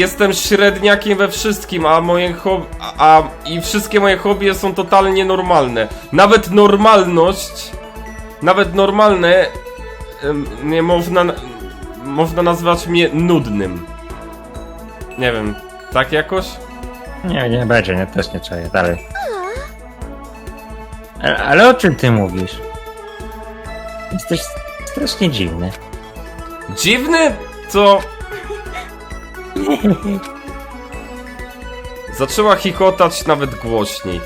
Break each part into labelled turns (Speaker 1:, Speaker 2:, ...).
Speaker 1: jestem średniakiem we wszystkim, a moje hobby, a, a i wszystkie moje hobby są totalnie normalne. Nawet normalność, nawet normalne, nie można, można nazwać mnie nudnym. Nie wiem, tak jakoś?
Speaker 2: Nie, nie będzie, nie, też nie czaję. Dalej. Ale, ale o czym ty mówisz? Jesteś strasznie dziwny.
Speaker 1: Dziwny? To... Zaczęła chichotać nawet głośniej.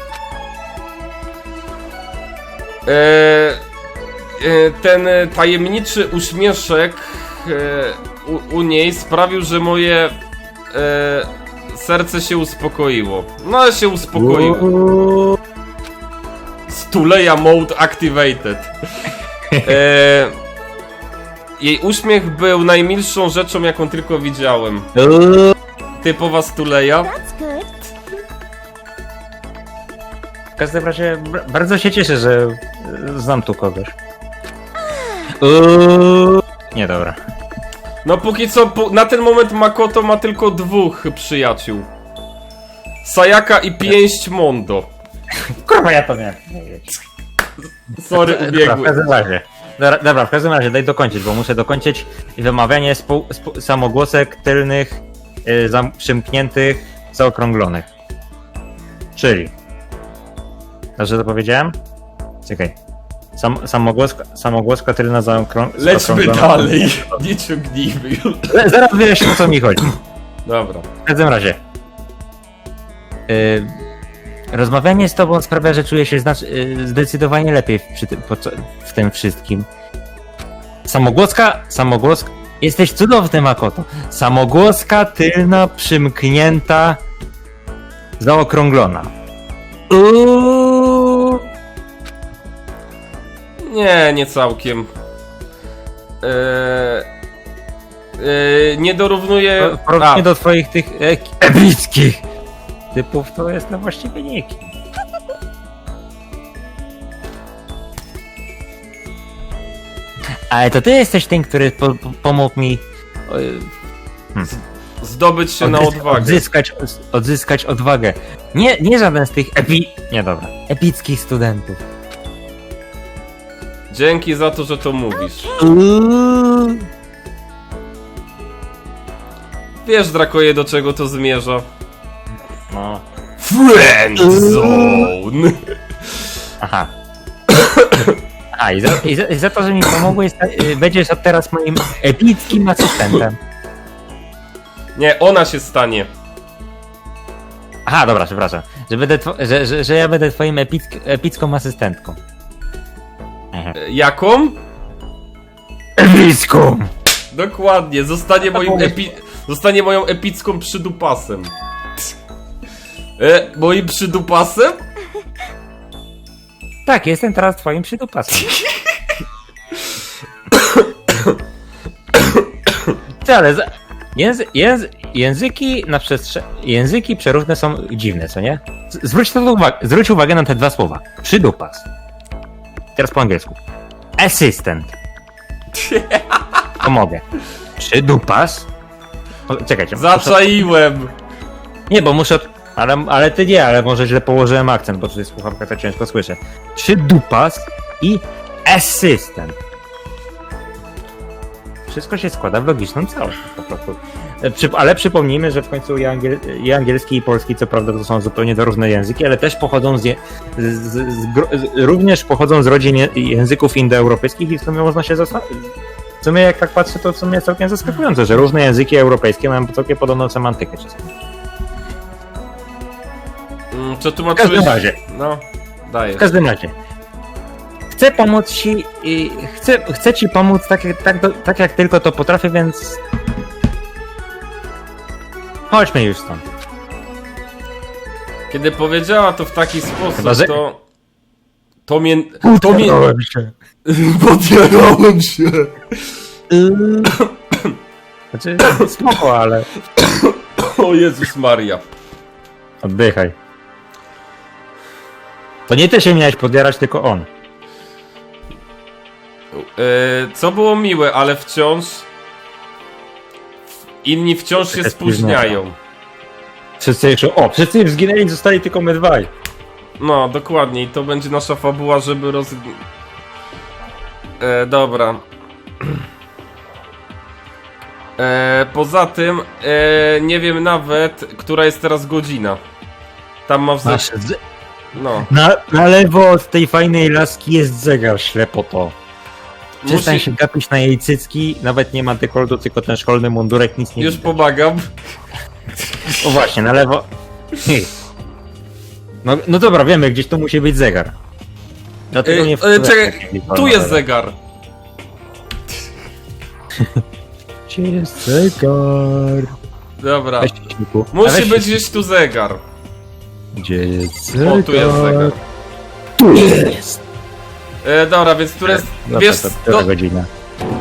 Speaker 1: Eee, e, ten tajemniczy uśmieszek e, u, u niej sprawił, że moje e, serce się uspokoiło. No ale się uspokoiło. Stuleja mode activated. E, jej uśmiech był najmilszą rzeczą, jaką tylko widziałem. Typowa Stuleja.
Speaker 2: W każdym razie bardzo się cieszę, że e, znam tu kogoś. Nie, dobra.
Speaker 1: No póki co, po, na ten moment Makoto ma tylko dwóch przyjaciół. Sayaka i pięść Mondo.
Speaker 2: Kurwa, ja to miałem.
Speaker 1: Sorry,
Speaker 2: Dobra, w
Speaker 1: ubiegły.
Speaker 2: każdym razie. Dobra, dobra, w każdym razie daj dokończyć, bo muszę dokończyć wymawianie spół, spół, samogłosek tylnych, y, zam, przymkniętych, zaokrąglonych. Czyli. Dobrze to powiedziałem? Czekaj. Sam, samogłoska, samogłoska tylna zaokrą,
Speaker 1: Lećmy
Speaker 2: zaokrąglona.
Speaker 1: dalej. Nie ciągnijmy już.
Speaker 2: Le- Zaraz wyjaśnię o co mi chodzi.
Speaker 1: Dobra.
Speaker 2: W każdym razie. Y, rozmawianie z tobą sprawia, że czuję się znacz- y, zdecydowanie lepiej w, tym, w tym wszystkim. Samogłoska, samogłoska. Jesteś cudowny, Makoto. Samogłoska tylna, przymknięta, zaokrąglona. Uuu.
Speaker 1: Nie, nie całkiem. Eee, eee, nie dorównuję...
Speaker 2: W porównaniu do twoich tych e- epickich typów, to jestem właściwie nikim. Ale to ty jesteś tym, który po, po, pomógł mi e,
Speaker 1: Zdobyć się na odwagę.
Speaker 2: Odzyskać, odzyskać odwagę. Nie, nie żaden z tych epi... Nie, dobra. Epickich studentów.
Speaker 1: Dzięki za to, że to mówisz. Wiesz, Drakoje, do czego to zmierza?
Speaker 2: No.
Speaker 1: Friend Zone!
Speaker 2: Aha. A, i za, i, za, i za to, że mi pomogłeś, y, będziesz od teraz moim epickim asystentem.
Speaker 1: Nie, ona się stanie.
Speaker 2: Aha, dobra, przepraszam. Że, będę że, że, że ja będę twoim epick, epicką asystentką.
Speaker 1: Jaką?
Speaker 2: Epicką!
Speaker 1: Dokładnie, zostanie moim
Speaker 2: powiedz-
Speaker 1: epi... Zostanie moją epicką przydupasem. E, moim przydupasem?
Speaker 2: Tak, jestem teraz twoim przydupasem. Ty, ale za... Języ, języ, języki na przestrze... Języki przeróżne są dziwne, co nie? Z- Zwróć, to uwagę, zwróć uwagę na te dwa słowa. Przydupas. Teraz po angielsku. Assistant. Pomogę. Przydupas. O, Czekajcie. muszę-
Speaker 1: Zaczaiłem!
Speaker 2: Nie, bo muszę. Ale, ale ty nie, ale może źle położyłem akcent, bo tutaj słuchawka to ciężko słyszę. Trzy dupas i assistant. Wszystko się składa w logiczną całość po prostu. E, ale przypomnijmy, że w końcu i, angiel, i angielski i polski co prawda to są zupełnie różne języki, ale też pochodzą z, je, z, z, z, również pochodzą z rodzin języków indoeuropejskich i w sumie można się zastanowić. W sumie jak tak patrzę, to w sumie jest całkiem zaskakujące, że różne języki europejskie mają całkiem podobną semantykę czasami.
Speaker 1: Mm, Co
Speaker 2: W
Speaker 1: tłumaczyłeś?
Speaker 2: każdym razie,
Speaker 1: No, dajesz.
Speaker 2: w każdym razie. Chcę pomóc ci i chcę, chcę ci pomóc tak, jak- tak, do- tak jak tylko to potrafię, więc. Chodźmy już stąd.
Speaker 1: Kiedy powiedziała to w taki sposób,
Speaker 2: Chyba, że-
Speaker 1: to... To mnie... To mnie...
Speaker 2: się.
Speaker 1: Podjarałem się!
Speaker 2: Znaczy, spoko, ale.
Speaker 1: O Jezus Maria.
Speaker 2: Oddychaj. To nie ty się miałeś podjarać, tylko on.
Speaker 1: E, co było miłe, ale wciąż... inni wciąż się spóźniają.
Speaker 2: Wszyscy jeszcze, o, wszyscy już zginęli, zostali tylko my dwaj.
Speaker 1: No, dokładnie, i to będzie nasza fabuła, żeby roz... E, dobra. E, poza tym, e, nie wiem nawet, która jest teraz godzina. Tam ma w
Speaker 2: Masz.
Speaker 1: No.
Speaker 2: na, na lewo od tej fajnej laski jest zegar, ślepoto. Przestań
Speaker 1: Musi...
Speaker 2: się gapić na jej cycki, nawet nie ma dekoltu, tylko ten szkolny mundurek, nic nie
Speaker 1: Już
Speaker 2: widać.
Speaker 1: pomagam.
Speaker 2: O właśnie, na lewo. Hej. No, no dobra, wiemy, gdzieś tu musi być zegar. Dlatego nie
Speaker 1: e, czekaj, tu jest zegar.
Speaker 2: Gdzie jest zegar?
Speaker 1: Dobra.
Speaker 2: Weź ciśniku. A
Speaker 1: Musi
Speaker 2: weź
Speaker 1: być gdzieś tu zegar.
Speaker 2: Gdzie jest zegar?
Speaker 1: O, tu jest zegar.
Speaker 2: Tu jest!
Speaker 1: E, dobra, więc tu jest...
Speaker 2: No
Speaker 1: Wiesz,
Speaker 2: to,
Speaker 1: to,
Speaker 2: to godzina.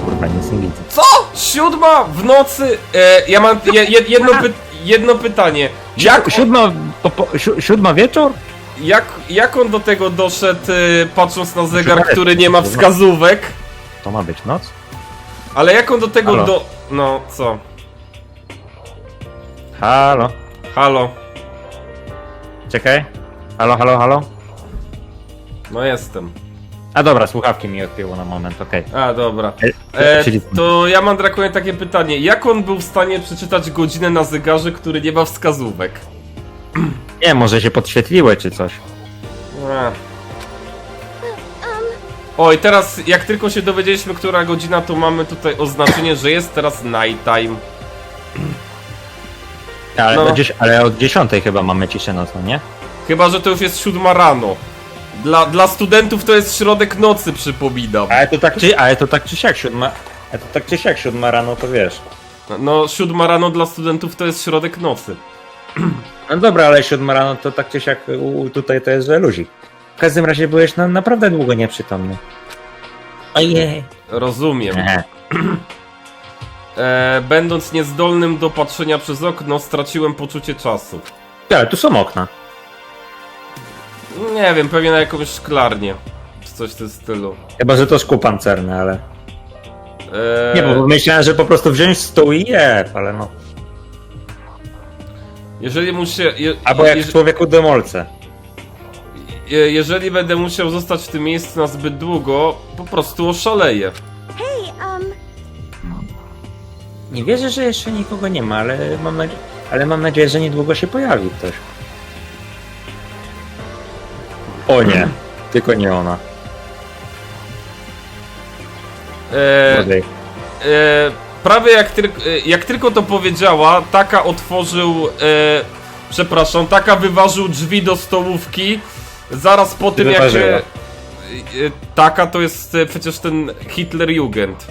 Speaker 2: Kurwa, nic nie widzę.
Speaker 1: Co? Siódma w nocy? E, ja mam je, je, jedno, py, jedno pytanie. Jak,
Speaker 2: Siódma, po, po, si- siódma wieczór?
Speaker 1: jak, jak on do tego doszedł, e, patrząc na zegar,
Speaker 2: Siódma
Speaker 1: który nie ma wskazówek?
Speaker 2: To ma być noc?
Speaker 1: Ale jak on do tego
Speaker 2: Halo?
Speaker 1: do... No, co?
Speaker 2: Halo?
Speaker 1: Halo?
Speaker 2: Czekaj. Halo, halo, halo?
Speaker 1: No jestem.
Speaker 2: A dobra, słuchawki mi odpięło na moment, okej.
Speaker 1: A, dobra.
Speaker 2: E,
Speaker 1: E,
Speaker 2: czyli-
Speaker 1: to ja mam Drakonie takie pytanie. Jak on był w stanie przeczytać godzinę na zegarze, który nie ma wskazówek?
Speaker 2: Nie, może się podświetliły czy coś.
Speaker 1: A. Oj, teraz jak tylko się dowiedzieliśmy, która godzina, to mamy tutaj oznaczenie, że jest teraz night time.
Speaker 2: Ale,
Speaker 1: No.
Speaker 2: o dzies- ale od dziesiątej chyba mamy ciszę nocną, nie?
Speaker 1: Chyba, że to już jest siódma rano. Dla, dla studentów to jest środek nocy, przypominam.
Speaker 2: Ale to tak czy, ale to tak czy siak siódma... Ale to tak czy siak siódma rano, to wiesz.
Speaker 1: No, siódma rano dla studentów to jest środek nocy.
Speaker 2: No dobra, ale siódma rano to tak czy siak u, tutaj to jest, że luzik. W każdym razie byłeś na, naprawdę długo nieprzytomny. Ojej.
Speaker 1: Rozumiem. E, będąc niezdolnym do patrzenia przez okno, straciłem poczucie czasu.
Speaker 2: Ale tu są okna.
Speaker 1: Nie wiem, pewnie na jakąś szklarnię. Czy coś w tym stylu.
Speaker 2: Chyba, że to szkło pancerne, ale...
Speaker 1: E,
Speaker 2: Nie, bo myślałem, że po prostu wziąć stół i jeb, ale no...
Speaker 1: Jeżeli mu się... Je,
Speaker 2: Albo jak
Speaker 1: jeż-
Speaker 2: człowieku demolce.
Speaker 1: je, jeżeli będę musiał zostać w tym miejscu na zbyt długo, po prostu oszaleję.
Speaker 3: Hey, um,
Speaker 2: Nie wierzę, że jeszcze nikogo nie ma, ale mam, nadzie- ale mam nadzieję, że niedługo się pojawi ktoś. O nie, tylko nie ona.
Speaker 1: E,
Speaker 2: Młodej.
Speaker 1: e, prawie jak, tyl- e, jak tylko to powiedziała, Taka otworzył, e, przepraszam, Taka wyważył drzwi do stołówki, zaraz po tym jak...
Speaker 2: Wyważyła.
Speaker 1: E, e, taka to jest e, przecież ten Hitlerjugend.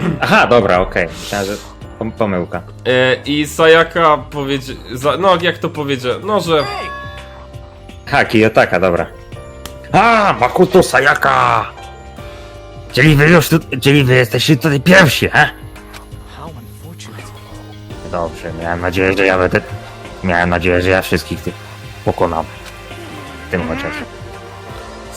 Speaker 2: Aha, dobra, okej. Myślałem, że pom- pomyłka.
Speaker 1: E, I Sayaka powiedział, no jak to powiedział, no że...
Speaker 2: Ha, Kiyotaka, dobra. A, Makoto Sayaka! Czyli wy już tu, czyli wy jesteście tutaj pierwsi, he? Dobrze, miałem nadzieję, że ja będę... Miałem nadzieję, że ja wszystkich tych pokonam. Tym chociaż.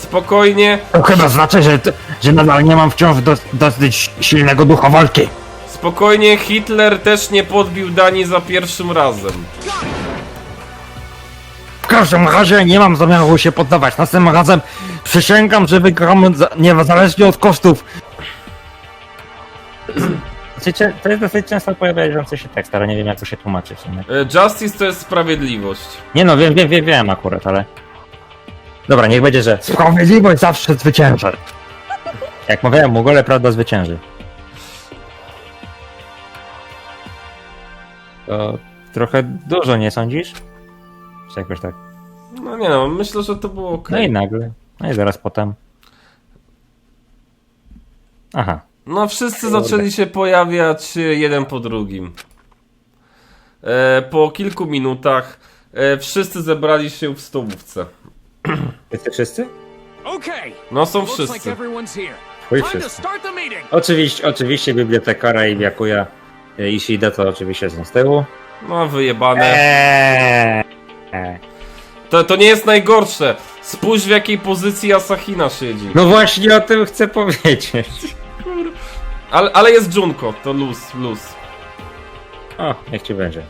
Speaker 1: Spokojnie,
Speaker 2: To chyba znaczy, że, że nadal nie mam wciąż dos, dosyć silnego ducha walki.
Speaker 1: spokojnie, Hitler też nie podbił Danii za pierwszym razem.
Speaker 2: W każdym razie nie mam zamiaru się poddawać. Następnym razem przysięgam, że wygramy za, niezależnie od kosztów. To jest dosyć często pojawiający się tekst, ale nie wiem jak to się tłumaczy w sumie.
Speaker 1: E, Justice to jest sprawiedliwość.
Speaker 2: Nie no, wiem, wiem, wiem, wiem akurat, ale... Dobra, niech będzie, że sprawiedliwość zawsze zwycięży. Jak mówiłem, Mugole prawda zwycięży. To trochę dużo, nie sądzisz? Czy jakoś tak?
Speaker 1: No nie no, myślę, że to było ok.
Speaker 2: No i nagle. No i zaraz potem. Aha.
Speaker 1: No wszyscy zaczęli się pojawiać e, jeden po drugim. E, po kilku minutach e, wszyscy zebrali się w stołówce.
Speaker 2: Wszyscy wszyscy?
Speaker 1: No są wszyscy.
Speaker 2: Chuj wszyscy. Oczywiście, oczywiście bibliotekara i Byakuya y, Ishida to oczywiście są z tyłu.
Speaker 1: No wyjebane.
Speaker 2: Eee.
Speaker 1: To, to nie jest najgorsze. Spójrz w jakiej pozycji Asahina siedzi.
Speaker 2: No właśnie o tym chcę powiedzieć.
Speaker 1: Ale, ale jest Junko, to luz, luz.
Speaker 2: O, niech ci będzie.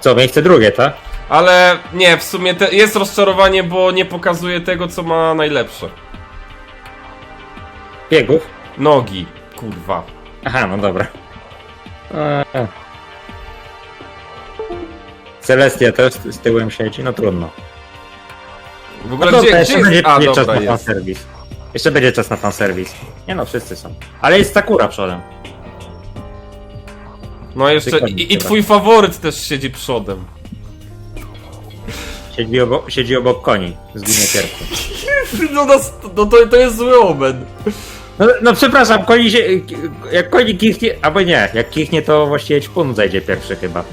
Speaker 2: Co, miejsce drugie, tak?
Speaker 1: Ale nie, w sumie te, jest rozczarowanie, bo nie pokazuje tego, co ma najlepsze.
Speaker 2: Biegów?
Speaker 1: Nogi, kurwa.
Speaker 2: Aha, no dobra. Eee. Celestia też z tyłem siedzi, no trudno.
Speaker 1: W ogóle
Speaker 2: No
Speaker 1: gdzie,
Speaker 2: dobra,
Speaker 1: gdzie
Speaker 2: jeszcze
Speaker 1: jest...
Speaker 2: będzie,
Speaker 1: A,
Speaker 2: będzie czas
Speaker 1: dobra,
Speaker 2: na
Speaker 1: jest.
Speaker 2: fanserwis. Jeszcze będzie czas na fanserwis. Nie no, wszyscy są. Ale jest Sakura przodem.
Speaker 1: No jeszcze, i, i twój faworyt też siedzi przodem.
Speaker 2: Siedzi obok, siedzi obok koni z winokierką.
Speaker 1: No, nas, no to, to jest zły omen.
Speaker 2: No, no przepraszam, koni się... Jak koni kichnie... Albo nie, jak kichnie to właściwie ćpun zajdzie pierwszy chyba.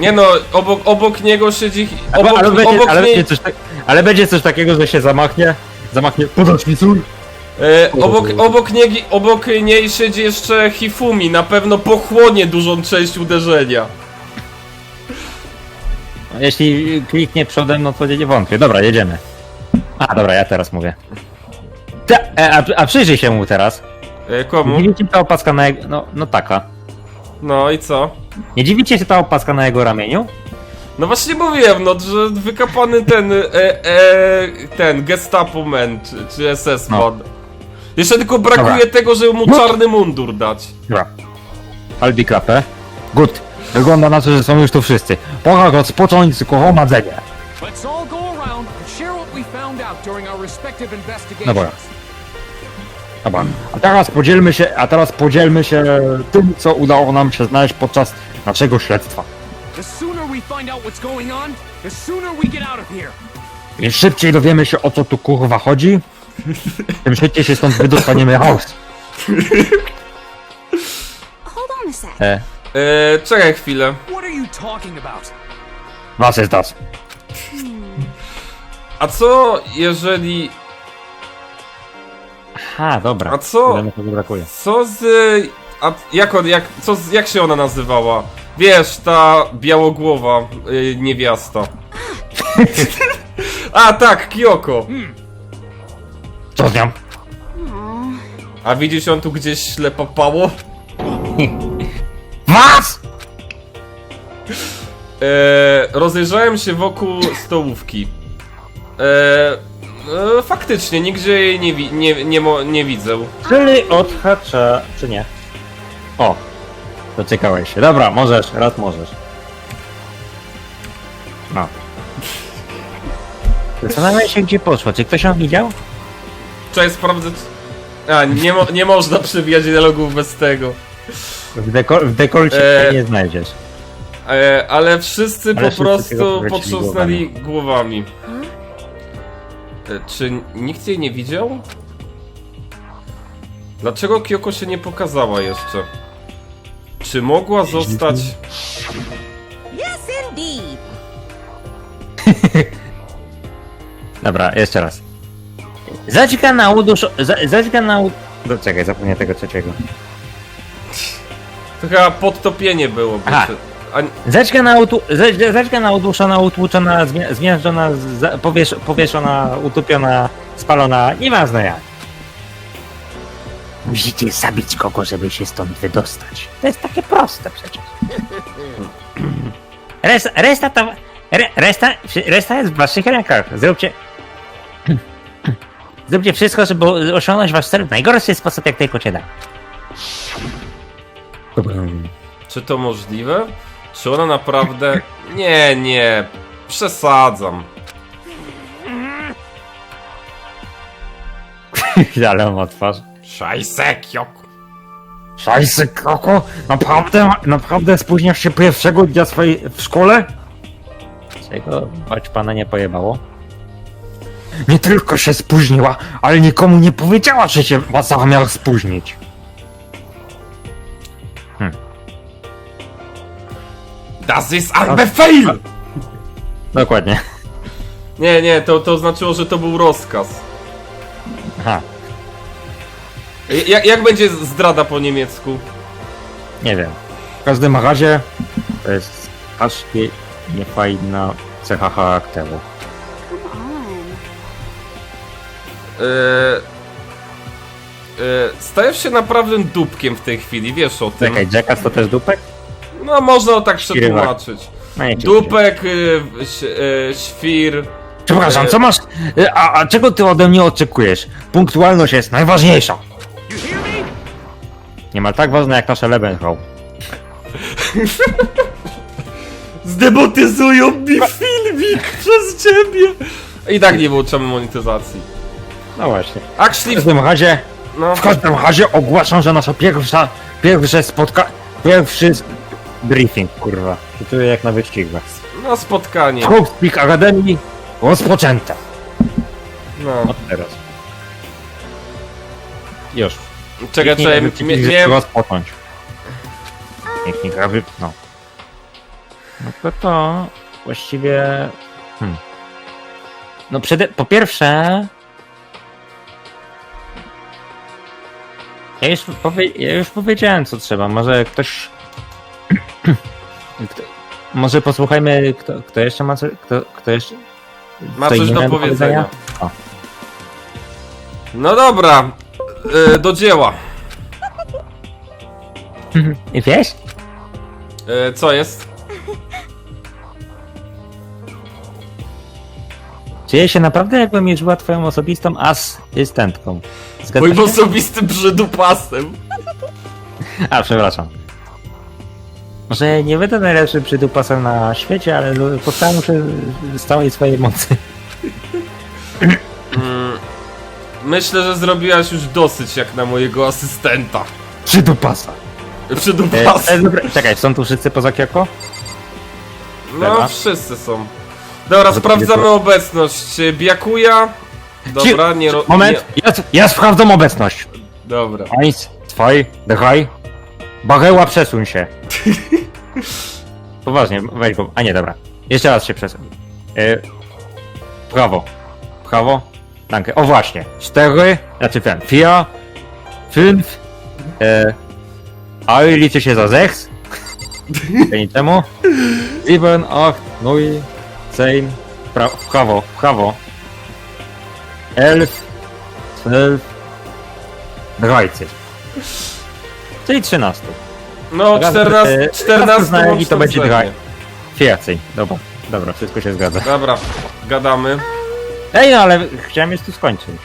Speaker 1: Nie no, obok, obok niego siedzi...
Speaker 2: Ale,
Speaker 1: Obok,
Speaker 2: ale, będzie,
Speaker 1: obok
Speaker 2: ale,
Speaker 1: niej,
Speaker 2: będzie coś tak, ale będzie coś takiego, że się zamachnie. Zamachnie. Podać mi sól.
Speaker 1: e, obok, obok, niej, obok niej siedzi jeszcze Hifumi, na pewno pochłonie dużą część uderzenia.
Speaker 2: Jeśli kliknie przodem, no to nie wątpię. Dobra, jedziemy. A, dobra, ja teraz mówię. Ta, e, a, a przyjrzyj się mu teraz.
Speaker 1: E, komu?
Speaker 2: Nie dziwicie ta opaska na jego... No, no taka.
Speaker 1: No i co?
Speaker 2: Nie dziwicie się ta opaska na jego ramieniu?
Speaker 1: No właśnie mówiłem, no, że wykapany ten, e, e, ten Gestapo man, czy, czy SS
Speaker 2: No.
Speaker 1: man. Jeszcze tylko brakuje
Speaker 2: Dobra.
Speaker 1: tego, żeby mu
Speaker 2: No.
Speaker 1: czarny mundur dać.
Speaker 2: Dobra. Albi klapę. Good. Wygląda na to, że są już tu wszyscy. Pora rozpocząć gromadzenie. Dobra. Dobra. A teraz podzielmy się, a teraz podzielmy się tym, co udało nam się znaleźć podczas naszego śledztwa. Im szybciej dowiemy się o co tu kurwa chodzi, tym szybciej się stąd wydostaniemy chaos.
Speaker 3: Hold on a sec.
Speaker 2: E,
Speaker 1: E, czekaj chwilę.
Speaker 4: What are you talking about?
Speaker 2: was jest das?
Speaker 1: A co jeżeli...
Speaker 2: Aha, dobra.
Speaker 1: A co?
Speaker 2: Brakuje.
Speaker 1: Co z... A jak, on, jak, co z, jak się ona nazywała? Wiesz, ta białogłowa y, niewiasta. A tak, Kyoko.
Speaker 2: Co z nią?
Speaker 1: A widzisz ją tu gdzieś ślepapało?
Speaker 2: Was!
Speaker 1: E, rozejrzałem się wokół stołówki. E, e, faktycznie, nigdzie jej nie, wi- nie, nie, mo- nie widzę.
Speaker 2: Czyli odhacza, czy nie? O, dociekałeś się. Dobra, możesz, raz możesz. No. Zastanawiam się, gdzie poszła. Czy ktoś ją widział?
Speaker 1: Czekaj, sprawdzę... A, nie, mo- nie można przewijać dialogów bez tego.
Speaker 2: W, deko- w dekolcie
Speaker 1: eee.
Speaker 2: nie znajdziesz.
Speaker 1: E, ale wszyscy
Speaker 2: Ale
Speaker 1: po
Speaker 2: wszyscy
Speaker 1: prostu
Speaker 2: wrócili
Speaker 1: potrząsnęli głowami. E, czy nikt jej nie widział? Dlaczego Kyoko się nie pokazała jeszcze? Czy mogła zostać...
Speaker 3: Yes, indeed.
Speaker 2: Dobra, jeszcze raz. Zać kanału duszo... za- kanału... No, czekaj, zapomnę tego trzeciego.
Speaker 1: To chyba podtopienie było. bo
Speaker 2: Aha.
Speaker 1: czy- A,
Speaker 2: Zaćka na, utu... zaćka na utłuczona, zmiażdżona, za- powiesz... powieszona, utopiona, spalona, nieważne jak. Musicie zabić kogo, żeby się stąd wydostać. To jest takie proste przecież. Resta, resta to... Re, resta, resta jest w waszych rękach. Zróbcie... Zróbcie wszystko, żeby osiągnąć wasz cel w najgorszy sposób, jak tylko się da.
Speaker 1: Czy to możliwe? Czy ona naprawdę... Nie, nie. Przesadzam.
Speaker 2: Ale ma twarz.
Speaker 1: Szajse, Kyoko.
Speaker 2: Szajse, Koko? Naprawdę, naprawdę spóźniasz się pierwszego dnia swojej w szkole? Czego? Choć pana nie pojebało? Nie tylko się spóźniła, ale nikomu nie powiedziała, że się Masała miała spóźnić.
Speaker 1: Das ist ein Befehl!
Speaker 2: Dokładnie.
Speaker 1: Nie, nie, to, to znaczyło, że to był rozkaz.
Speaker 2: Aha,
Speaker 1: Jak, jak będzie zdrada po niemiecku?
Speaker 2: nie wiem. W każdym razie to jest aż nie, niefajna cecha charakteru.
Speaker 3: Come on.
Speaker 1: Eee, stajesz się naprawdę dupkiem w tej chwili, wiesz o tym.
Speaker 2: Czekaj, Jackass to też dupek?
Speaker 1: No można tak przetłumaczyć.
Speaker 2: No nie,
Speaker 1: Dupek, y, ś- y, świr.
Speaker 2: Przepraszam, co masz? A, a czego ty ode mnie oczekujesz? Punktualność jest najważniejsza. Niemal tak ważna jak nasze Lebenhau.
Speaker 1: Zdemotyzują mi filmik przez ciebie! I tak nie włączamy monetyzacji.
Speaker 2: No właśnie. W
Speaker 1: Actually,
Speaker 2: każdym razie,
Speaker 1: no,
Speaker 2: w każdym razie ogłaszam, że nasza pierwsza, pierwsze spotka... Pierwszy briefing, kurwa. Czuję jak na wyścigach.
Speaker 1: no spotkanie.
Speaker 2: Hope Speak Academy rozpoczęte.
Speaker 1: No.
Speaker 2: Od teraz. Już.
Speaker 1: Czekaj, czekaj, mie- miałem...
Speaker 2: rozpocząć. Gra wypnął. No to to właściwie... Hmm. No przede... po pierwsze... Ja już, powie... ja już powiedziałem co trzeba, może ktoś... Może posłuchajmy, kto, kto jeszcze ma co... Kto, kto jeszcze...
Speaker 1: Ma coś do powiedzenia.
Speaker 2: O.
Speaker 1: No dobra, y, do dzieła.
Speaker 2: I wiesz?
Speaker 1: Y, co jest?
Speaker 2: Czuję się naprawdę jakbym już była twoją osobistą asystentką. Zgadza
Speaker 1: Moim
Speaker 2: się?
Speaker 1: osobistym brzydupasem.
Speaker 2: A, przepraszam. Może nie będę najlepszym przydupasem na świecie, ale postaram się z całej swojej mocy.
Speaker 1: Myślę, że zrobiłaś już dosyć jak na mojego asystenta.
Speaker 2: Przydupasa! E,
Speaker 1: Przydupas.
Speaker 2: e, dobra, czekaj, są tu wszyscy poza Kioko?
Speaker 1: No, wszyscy są. Dobra,
Speaker 2: Za-
Speaker 1: sprawdzamy obecność. Y, Biakuja. Dobra, nie ro...
Speaker 2: Moment, ja, ja sprawdzam obecność.
Speaker 1: Nie... Dobra.
Speaker 2: Eins, zwei, drei. Bareła, przesuń się. Poważnie, weź go. A nie, dobra. Jeszcze raz się przesuń. E, prawo. Prawo. O właśnie. Cztery, znaczy ten, vier, fünf, e, a liczy się za sechs. To niczemu. Sieben, acht, neun, zehn, pra, prawo, prawo. Elf, zwölf, dreizehn. Czyli 13.
Speaker 1: No,
Speaker 2: Raz,
Speaker 1: 14,
Speaker 2: e,
Speaker 1: 14
Speaker 2: znaleźli, to będzie dwa. Więcej. Dobra, dobra, wszystko się zgadza.
Speaker 1: Dobra, gadamy.
Speaker 2: Ej, no ale chciałem już tu skończyć.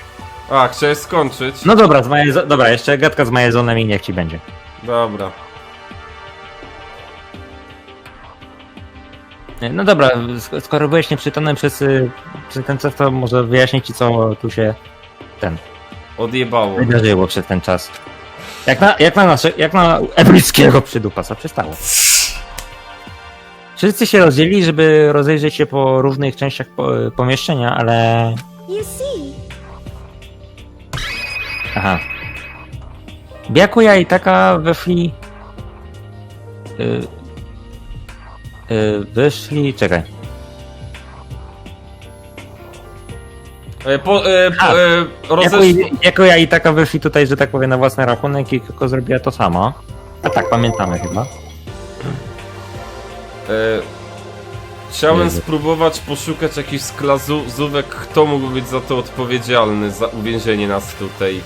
Speaker 1: A, chciałeś skończyć?
Speaker 2: No dobra, z majezo... dobra, jeszcze gadka z majezonem i niech ci będzie.
Speaker 1: Dobra.
Speaker 2: No dobra, sk- skoro byłeś nieprzytomny przez, y, przez ten czas, to może wyjaśnię ci, co tu się
Speaker 1: Odjebało.
Speaker 2: wydarzyło przez ten czas. Jak na, jak na nasze, jak na epickiego przydupasa przystało. Wszyscy się rozdzielili, żeby rozejrzeć się po różnych częściach po, pomieszczenia, ale... Aha. Biakuja i taka weszli... Y, y, wyszli... czekaj.
Speaker 1: Po, e, po, e, rozesz...
Speaker 2: Biakuja, Biakuja i taka wyszli tutaj, że tak powiem, na własny rachunek i tylko zrobiła to samo. A tak, pamiętamy chyba.
Speaker 1: E, chciałem
Speaker 2: Jezu.
Speaker 1: spróbować poszukać jakichś sklazówek, kto mógł być za to odpowiedzialny, za uwięzienie nas tutaj.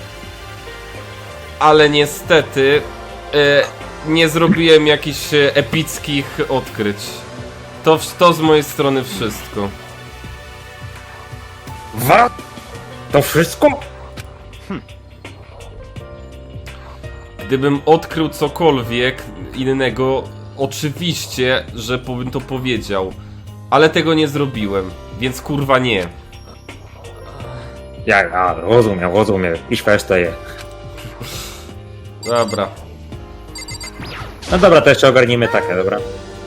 Speaker 1: Ale niestety e, nie zrobiłem jakichś e, epickich odkryć. To, to z mojej strony wszystko.
Speaker 2: Wa? To wszystko?
Speaker 1: Gdybym odkrył cokolwiek innego, oczywiście, że po- bym to powiedział. Ale tego nie zrobiłem, więc kurwa nie.
Speaker 2: Ja, ja, rozumiem, rozumiem. I je.
Speaker 1: Dobra.
Speaker 2: No dobra, to jeszcze ogarnijmy takie, dobra?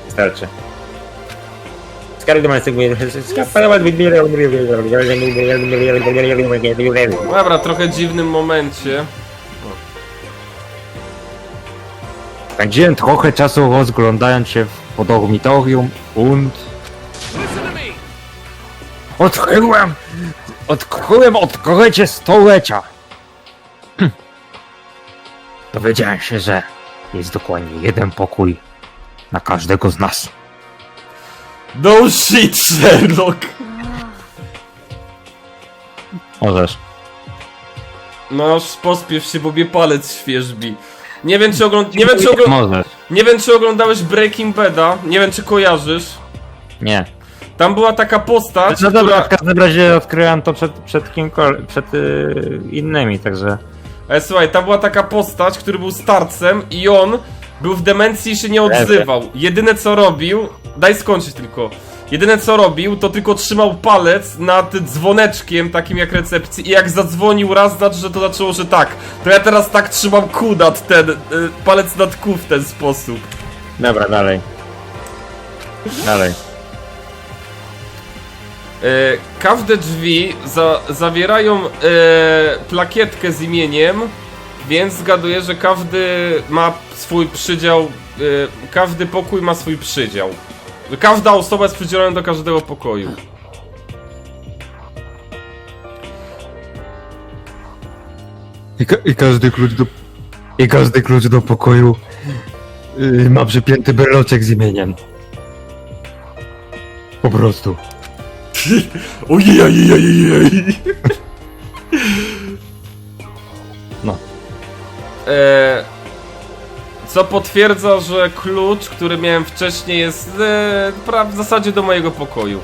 Speaker 2: Starczy.
Speaker 1: Dobra, trochę dziwnym momencie.
Speaker 2: Spędziłem trochę czasu rozglądając się po dormitorium und odkryłem, odkryłem odkrycie stulecia. Hm. Dowiedziałem się, że jest dokładnie jeden pokój na każdego z nas.
Speaker 1: No shit, Sherlock!
Speaker 2: Możesz.
Speaker 1: No, pospiesz się, bo mnie palec świeżbi. Nie wiem, czy ogląd... nie wiem, czy ogląd...
Speaker 2: Możesz.
Speaker 1: nie wiem, czy oglądałeś Breaking Bada, nie wiem, czy kojarzysz.
Speaker 2: Nie.
Speaker 1: Tam była taka postacz,
Speaker 2: No dobra,
Speaker 1: która...
Speaker 2: w każdym razie odkryłem to przed, przed kimkolwiek, przed y, innymi, także...
Speaker 1: E, słuchaj, tam była taka postać, który był starcem i on był w demencji i się nie odzywał. Jedyne co robił, daj skończyć tylko. Jedyne co robił, to tylko trzymał palec nad dzwoneczkiem, takim jak recepcji i jak zadzwonił raz, znaczy, że to zaczęło, że tak. To ja teraz tak trzymam Q nad ten, y, palec nad Q w ten sposób.
Speaker 2: Dobra, dalej. Dalej.
Speaker 1: E, każde drzwi za, zawierają e, plakietkę z imieniem, więc zgaduję, że każdy ma swój przydział. E, każdy pokój ma swój przydział. Każda osoba jest przydzielona do każdego pokoju.
Speaker 5: I, ka- I każdy klucz do... I każdy klucz do pokoju y, ma przypięty berloczek z imieniem. Po prostu.
Speaker 1: Ojej, ojej, ojej, ojej. co potwierdza, że klucz, który miałem wcześniej, jest e, w zasadzie do mojego pokoju.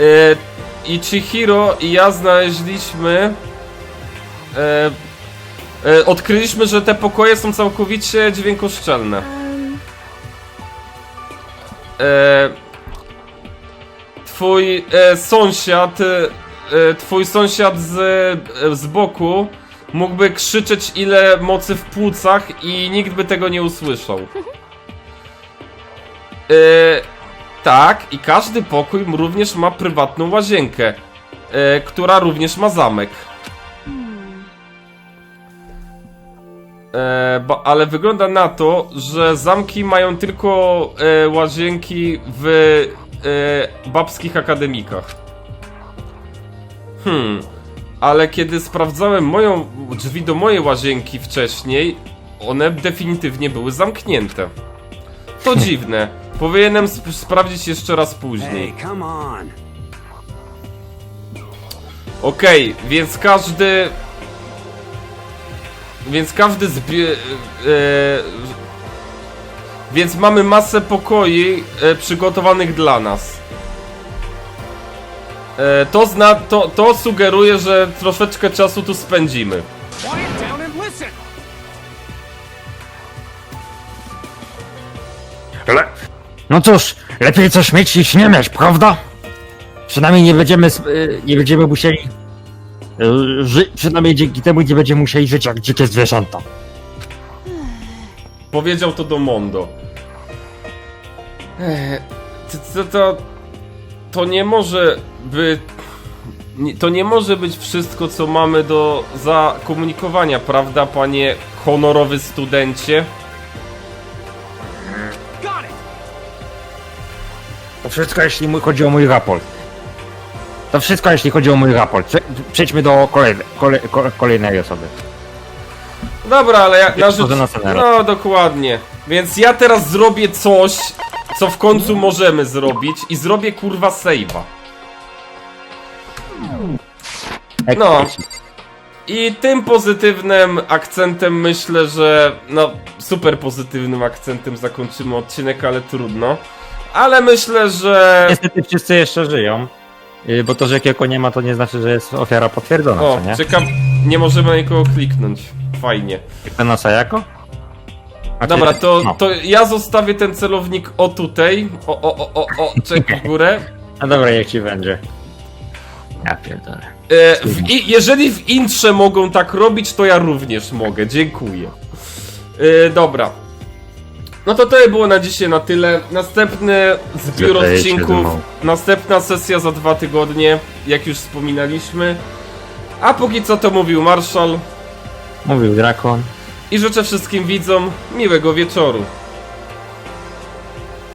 Speaker 1: E, I Chihiro i ja znaleźliśmy. E, e, odkryliśmy, że te pokoje są całkowicie dźwiękoszczelne.
Speaker 3: um,
Speaker 1: E, twój e, sąsiad. E, twój sąsiad z, e, z boku mógłby krzyczeć ile mocy w płucach i nikt by tego nie usłyszał. E, tak, i każdy pokój również ma prywatną łazienkę, e, która również ma zamek. E, bo, ale wygląda na to, że zamki mają tylko łazienki w babskich akademikach. Hmm, ale kiedy sprawdzałem moją drzwi do mojej łazienki wcześniej, one definitywnie były zamknięte. To dziwne. Powinienem sp- sprawdzić jeszcze raz później. Okej, więc każdy. Więc każdy zbie. E, więc mamy masę pokoi e, przygotowanych dla nas. E, to, zna, to, to sugeruje, że troszeczkę czasu tu spędzimy.
Speaker 2: Ale... No cóż, lepiej coś mieć niż nie mieć, prawda? Przynajmniej nie będziemy, sp- y, nie będziemy musieli... y, Ży- przynajmniej dzięki temu nie będziemy musieli żyć jak dzikie zwierzęta.
Speaker 1: Powiedział to do Mondo. Ech, to, to, to, to nie może być. To nie może być wszystko, co mamy do zakomunikowania, prawda, panie honorowy studencie?
Speaker 2: To wszystko jeśli chodzi o mój raport. To wszystko jeśli chodzi o mój raport. Prze- Przejdźmy do kolejnej, kolej, ko- kolejnej osoby.
Speaker 1: Dobra, ale ja na
Speaker 2: Wchodzę
Speaker 1: rzecz...
Speaker 2: na scenę.
Speaker 1: No, dokładnie. Więc ja teraz zrobię coś, co w końcu możemy zrobić i zrobię kurwa save'a. No. I tym pozytywnym akcentem myślę, że no super pozytywnym akcentem zakończymy odcinek, ale trudno. Ale myślę, że
Speaker 2: Niestety wszyscy jeszcze żyją. y, Bo to, że Kieko nie ma, to nie znaczy, że jest ofiara potwierdzona,
Speaker 1: o,
Speaker 2: co nie?
Speaker 1: czekam, nie możemy na nikogo kliknąć. Fajnie.
Speaker 2: To na Sayako?
Speaker 1: Dobra, to,
Speaker 2: no.
Speaker 1: to ja zostawię ten celownik o tutaj. O, o, o, o, o, czek w górę.
Speaker 2: A dobra, jak ci będzie. Ja pierdolę.
Speaker 1: E, w, i, jeżeli w intrze mogą tak robić, to ja również mogę. Dziękuję. E, dobra. No to to było na dzisiaj na tyle. Następny zbiór
Speaker 5: Zadaje się
Speaker 1: odcinków.
Speaker 5: dymą.
Speaker 1: Następna sesja za dwa tygodnie, jak już wspominaliśmy. A póki co to mówił Marszal.
Speaker 2: Mówił Drakon.
Speaker 1: I życzę wszystkim widzom miłego wieczoru.